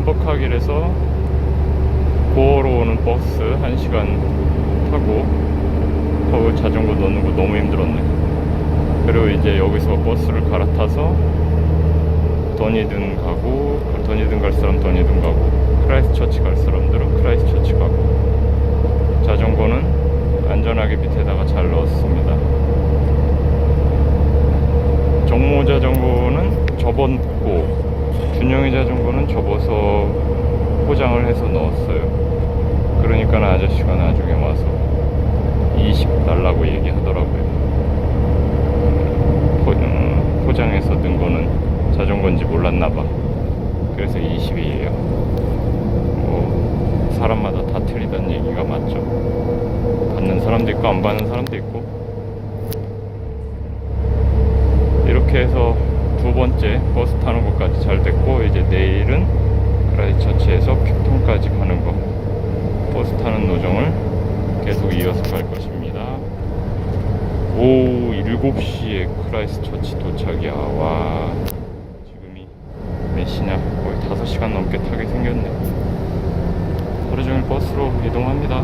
인버카길에서 고어로 오는 버스 1시간 타고 거기 자전거 넣는 거 너무 힘들었네. 그리고 이제 여기서 버스를 갈아타서 더니든 가고 더니든 갈 사람 더니든 가고 크라이스트 처치 갈 사람들은 크라이스트 처치 가고 자전거는 안전하게 밑에다가 잘 넣었습니다. 정모 자전거는 접었고 준영이 자전거는 접어서 포장을 해서 넣었어요. 그러니까 아저씨가 나중에 와서 20 달라고 얘기하더라고요. 포, 음, 포장해서 넣은 거는 자전거인지 몰랐나 봐. 그래서 20이에요. 뭐 사람마다 다 틀리다는 얘기가 맞죠. 받는 사람도 있고 안 받는 사람도 있고 이렇게 해서 두 번째 버스 타는 것까지 잘 됐고 이제 내일은 크라이처치에서 픽톤까지 가는 거 버스 타는 노정을 계속 이어서 갈 것입니다. 오후 7시에 크라이스처치 도착이야. 와 지금이 몇 시냐? 거의 5시간 넘게 타게 생겼네. 하루 종일 버스로 이동합니다.